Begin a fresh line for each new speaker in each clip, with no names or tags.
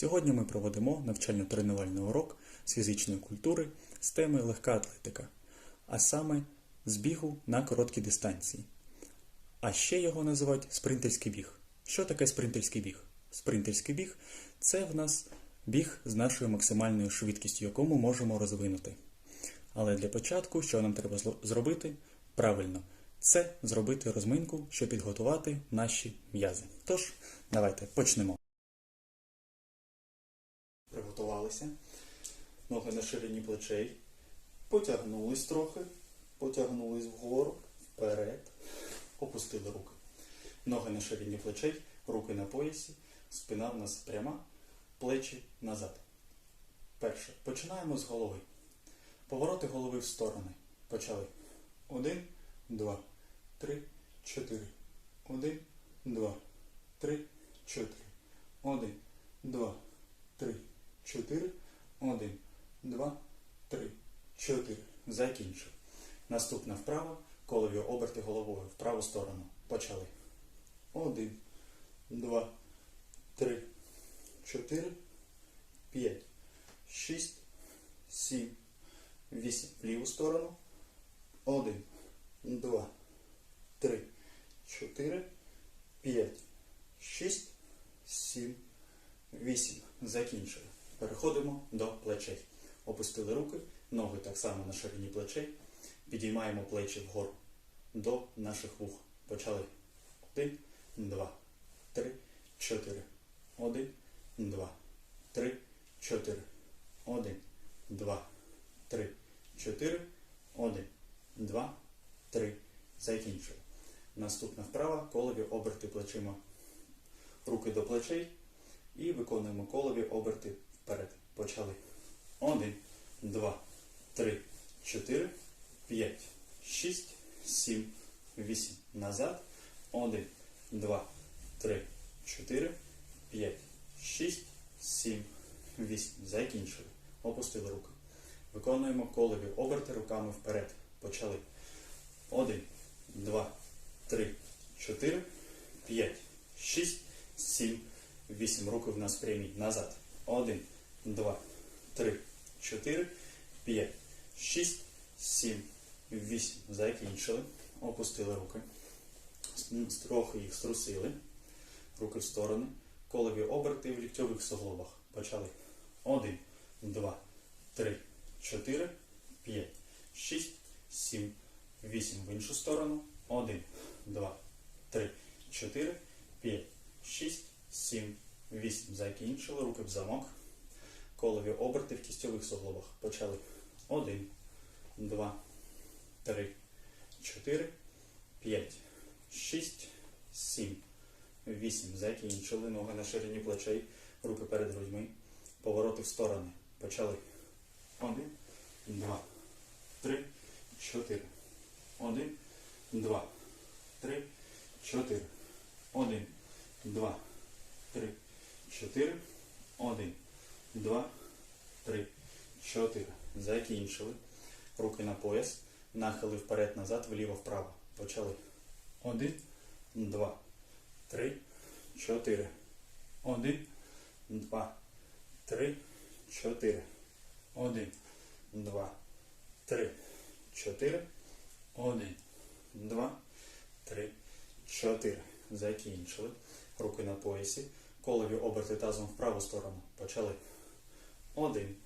Сьогодні ми проводимо навчально-тренувальний урок з фізичної культури з теми легка атлетика, а саме з бігу на короткі дистанції. А ще його називають спринтерський біг. Що таке спринтерський біг? Спринтерський біг це в нас біг з нашою максимальною швидкістю, яку ми можемо розвинути. Але для початку, що нам треба зробити? Правильно, це зробити розминку, щоб підготувати наші м'язи. Тож, давайте почнемо. Приготувалися. Ноги на ширині плечей. Потягнулись трохи. Потягнулись вгору, вперед. Опустили руки. Ноги на ширині плечей, руки на поясі, спина в нас пряма, плечі назад. Перше. Починаємо з голови. Повороти голови в сторони. Почали. Один, два, три, чотири. Один, два, три, чотири. Один, два, три, чотири. Один, два, три, чотири. Закінчив. Наступна вправа. Колові оберти головою в праву сторону. Почали. Один, два, три, чотири, п'ять, шість, сім, вісім. В ліву сторону. Один, два, три, чотири, п'ять, шість, сім, вісім. Закінчили. Переходимо до плечей. Опустили руки, ноги так само на ширині плечей. Підіймаємо плечі вгору до наших вух. Почали. Один, два, три, чотири. Один, два, три, чотири. Один, два, три, чотири. Один, два, три. Закінчили. Наступна вправа колові оберти плечима. Руки до плечей. І виконуємо колові оберти вперед. Почали. Один, два, три, чотири, п'ять, шість, сім, вісім. Назад. Один, два, три, чотири, п'ять, шість, сім, вісім. Закінчили. Опустили руки. Виконуємо колові оберти руками вперед. Почали. Один, два, три, чотири, п'ять, шість, сім, вісім. Руки в нас прямі. Назад. Один, два, три, чотири, п'ять, шість, сім, вісім. Закінчили. Опустили руки. Трохи їх струсили. Руки в сторони. Колові оберти в ліктьових суглобах. Почали. Один, два, три, чотири, п'ять, шість, сім, вісім. В іншу сторону. Один, два, три, чотири, п'ять, шість, сім, вісім. Закінчили. Руки в замок. Колові оберти в кістьових суглобах. Почали. Один, два, три, чотири, п'ять, шість, сім, вісім. Закінчили. Ноги на ширині плечей. Руки перед грудьми. Повороти в сторони. Почали. Один, два, три, чотири. Один, два, три, чотири. Один, два, три, чотири. Один, два, три, чотири. Закінчили. Руки на пояс. Нахили вперед-назад, вліво-вправо. Почали. Один, два, три, чотири. Один, два, три, чотири. Один, два, три, чотири. Один, два, три, чотири. Закінчили. Руки на поясі. Колові оберти тазом в праву сторону. Почали. Один,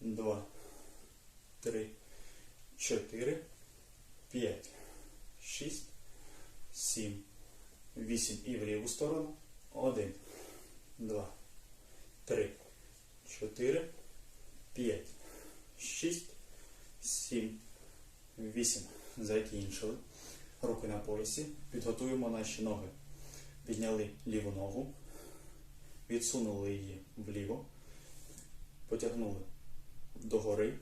два, три, чотири, п'ять, шість, сім, вісім. І в ліву сторону. Один, два, три, чотири, п'ять, шість, сім, вісім. Закінчили. Руки на поясі. Підготуємо наші ноги. Підняли ліву ногу, відсунули її вліво, потягнули догори,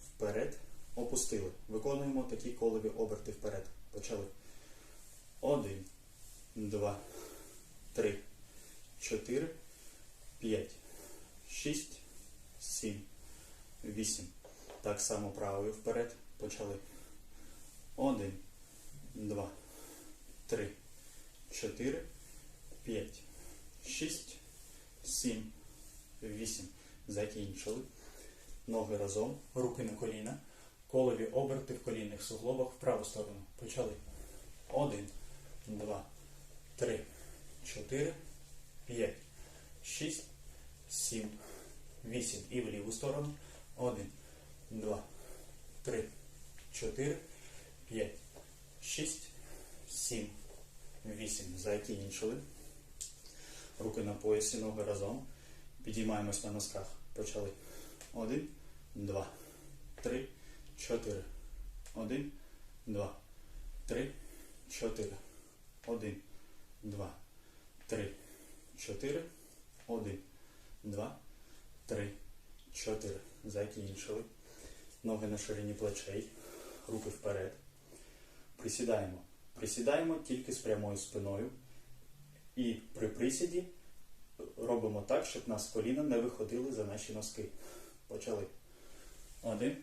вперед, опустили. Виконуємо такі колові оберти вперед. Почали. Один, два, три, чотири, п'ять, шість, сім, вісім. Так само правою вперед. Почали. Один, два, три, чотири, п'ять, шість, сім, вісім. Закінчили. Ноги разом, руки на коліна, колові оберти в колінних суглобах в праву сторону. Почали. Один, два, три, чотири, п'ять, шість, сім, вісім. І в ліву сторону. Один, два, три, чотири, п'ять, шість, сім, вісім. Закінчили. Руки на поясі, ноги разом. Підіймаємось на носках. Почали. Один, два, три, чотири. Один, два, три, чотири. Один, два, три, чотири. Один, два, три, чотири. Закінчили. Ноги на ширині плечей. Руки вперед. Присідаємо. Присідаємо тільки з прямою спиною. І при присіді робимо так, щоб нас коліна не виходили за наші носки. Почали. Один,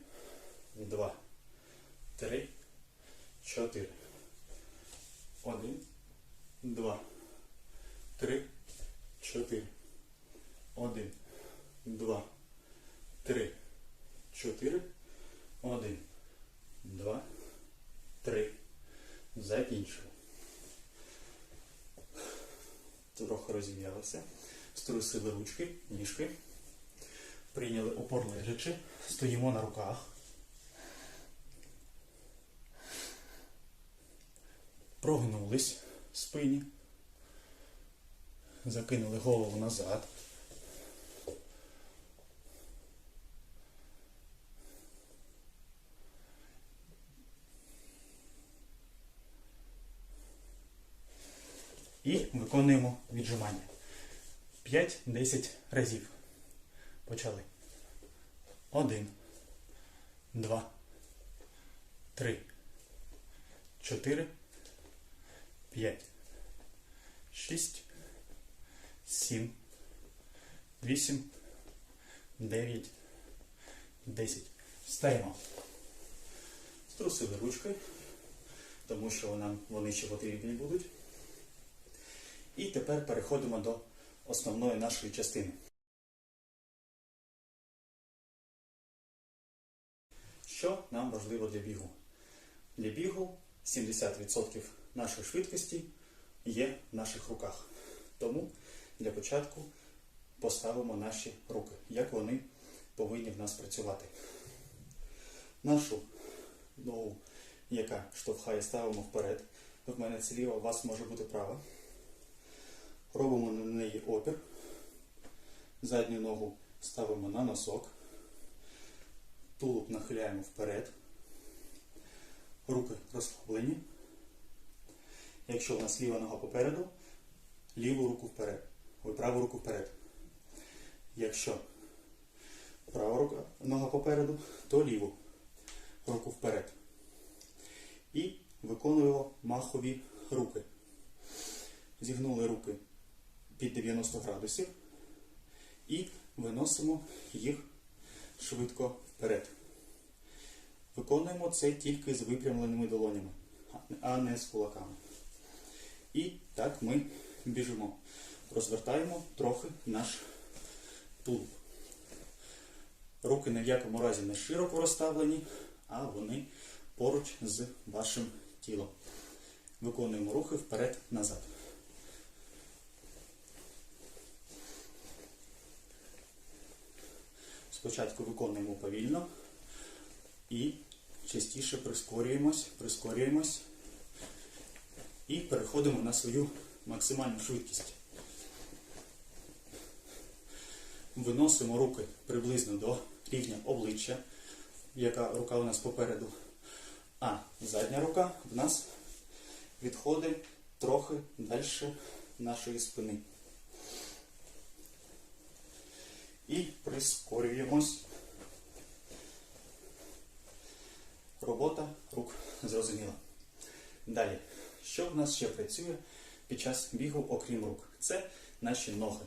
два, три, чотири. Один, два, три, чотири. Один, два, три, чотири. Один, два, три. Закінчили. Трохи розім'ялися. Струсили ручки, ніжки. Прийняли опор лежачи. Стоїмо на руках. Прогнулись в спині. Закинули голову назад. І виконуємо віджимання. 5-10 разів. Почали. Один, два, три, чотири, п'ять, шість, сім, вісім, дев'ять, десять. Стаємо. Струсили ручкою, тому що нам вони ще потрібні будуть. І тепер переходимо до основної нашої частини. Що нам важливо для бігу? Для бігу 70% нашої швидкості є в наших руках. Тому для початку поставимо наші руки, як вони повинні в нас працювати. Нашу ногу, яка штовхає, ставимо вперед. В мене це ліва, у вас може бути права. Робимо на неї опір. Задню ногу ставимо на носок. Тулуб нахиляємо вперед. Руки розслаблені. Якщо у нас ліва нога попереду, ліву руку вперед. Ой, праву руку вперед. Якщо права рука, нога попереду, то ліву руку вперед. І виконуємо махові руки. Зігнули руки під 90 градусів і виносимо їх швидко вперед. Виконуємо це тільки з випрямленими долонями, а не з кулаками. І так ми біжимо. Розвертаємо трохи наш тулуб. Руки ні в якому разі не широко розставлені, а вони поруч з вашим тілом. Виконуємо рухи вперед-назад. Спочатку виконуємо повільно і частіше прискорюємось, прискорюємось і переходимо на свою максимальну швидкість. Виносимо руки приблизно до рівня обличчя, яка рука у нас попереду. А задня рука в нас відходить трохи далі нашої спини. І прискорюємось. Робота рук зрозуміла. Далі, що в нас ще працює під час бігу, окрім рук? Це наші ноги.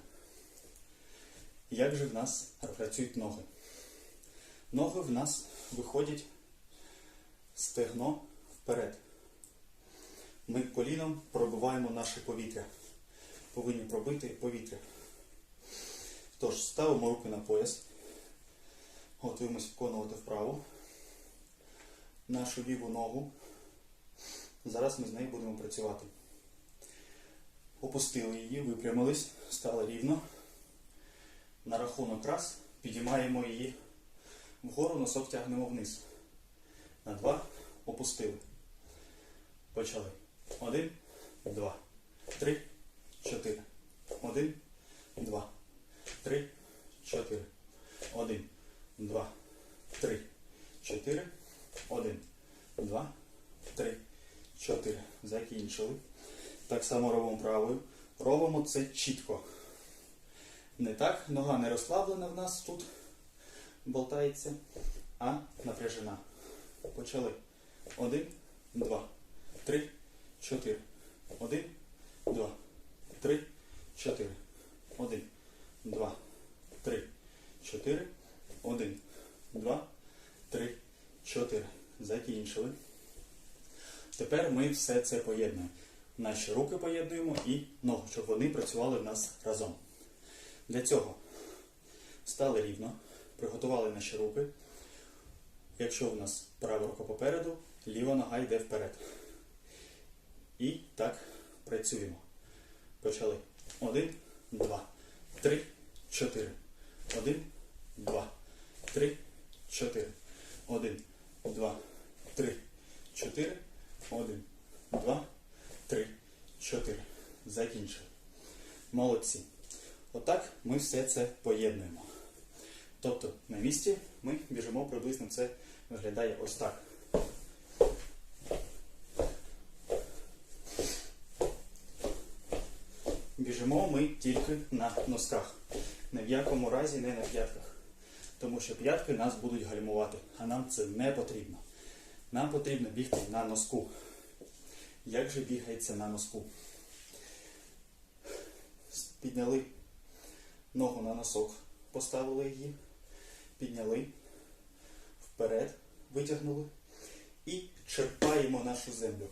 Як же в нас працюють ноги? Ноги в нас виходять стегно вперед. Ми коліном пробиваємо наше повітря. Повинні пробити повітря. Тож, ставимо руки на пояс. Готуємось виконувати вправу. Нашу ліву ногу. Зараз ми з нею будемо працювати. Опустили її, випрямились, стали рівно. На рахунок раз підіймаємо її вгору, носок тягнемо вниз. На два опустили. Почали. Один, два, три, чотири. Один, два, три, чотири. Один, два, три, чотири. Один, два, три, чотири. Закінчили. Так само робимо правою. Робимо це чітко. Не так, нога не розслаблена в нас тут болтається, а напряжена. Почали. Один, два, три, чотири. Один, два, три, чотири. Один, два, три, чотири. Один, два, три, чотири. Закінчили. Тепер ми все це поєднуємо. Наші руки поєднуємо і ноги, щоб вони працювали в нас разом. Для цього стали рівно, приготували наші руки. Якщо у нас права рука попереду, ліва нога йде вперед. І так працюємо. Почали. Один, два, три, чотири. Один, два, три, чотири. Один, два, три, чотири. Один, два, три, чотири. Закінчили. Молодці. Отак ми все це поєднуємо. Тобто на місці ми біжимо приблизно це виглядає ось так. Біжимо ми тільки на носках. Ні в якому разі не на п'ятках. Тому що п'ятки нас будуть гальмувати, а нам це не потрібно. Нам потрібно бігти на носку. Як же бігається на носку? Підняли ногу на носок, поставили її, підняли, вперед, витягнули і черпаємо нашу землю.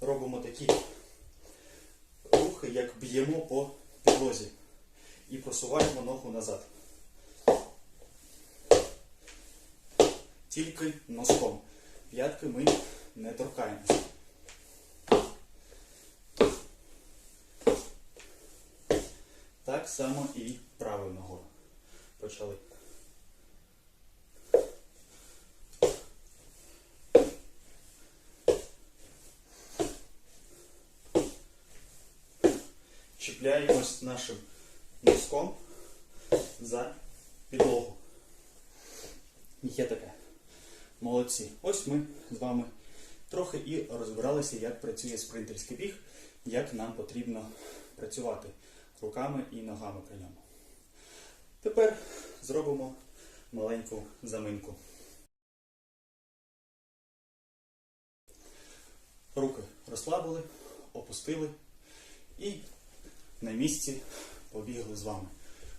Робимо такі рухи, як б'ємо по підлозі. І просуваємо ногу назад. Тільки носком. П'ятки ми не торкаємося. Так само і правою ногою. Почали. Чіпляємось нашим носком за підлогу. Є таке. Молодці. Ось ми з вами трохи і розбиралися, як працює спринтерський біг, як нам потрібно працювати руками і ногами при ньому. Тепер зробимо маленьку заминку. Руки розслабили, опустили і на місці побігли з вами.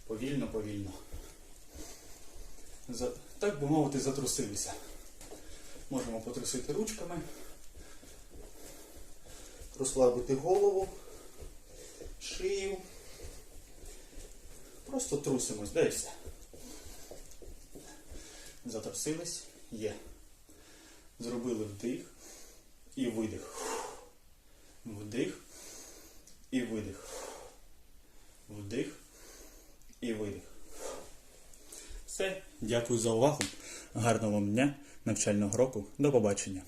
Повільно, повільно. За, так би мовити, затрусилися. Можемо потрусити ручками, розслабити голову, шию. Просто трусимось, да. Затрусились, є. Зробили вдих і видих. Вдих і видих. Вдих і видих. Все, дякую за увагу. Гарного вам дня, навчального року. До побачення.